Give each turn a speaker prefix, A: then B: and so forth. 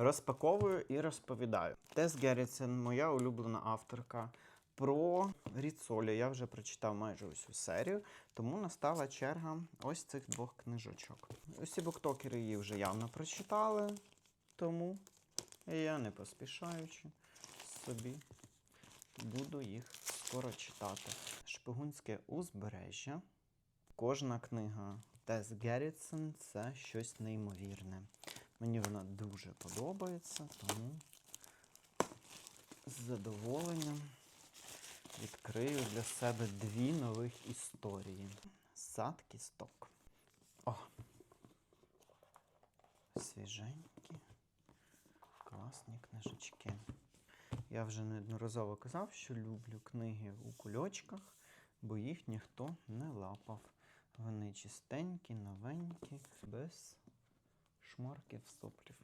A: Розпаковую і розповідаю. Тес Геррітсен, моя улюблена авторка. Про Ріцолі я вже прочитав майже усю серію, тому настала черга ось цих двох книжочок. Усі буктокери її вже явно прочитали, тому я не поспішаючи собі буду їх скоро читати. Шпигунське узбережжя. Кожна книга Тес Геррітсен це щось неймовірне. Мені вона дуже подобається, тому з задоволенням відкрию для себе дві нових історії. Сад кісток. О! Свіженькі, класні книжечки. Я вже неодноразово казав, що люблю книги у кульочках, бо їх ніхто не лапав. Вони чистенькі, новенькі, без шмарків соплів.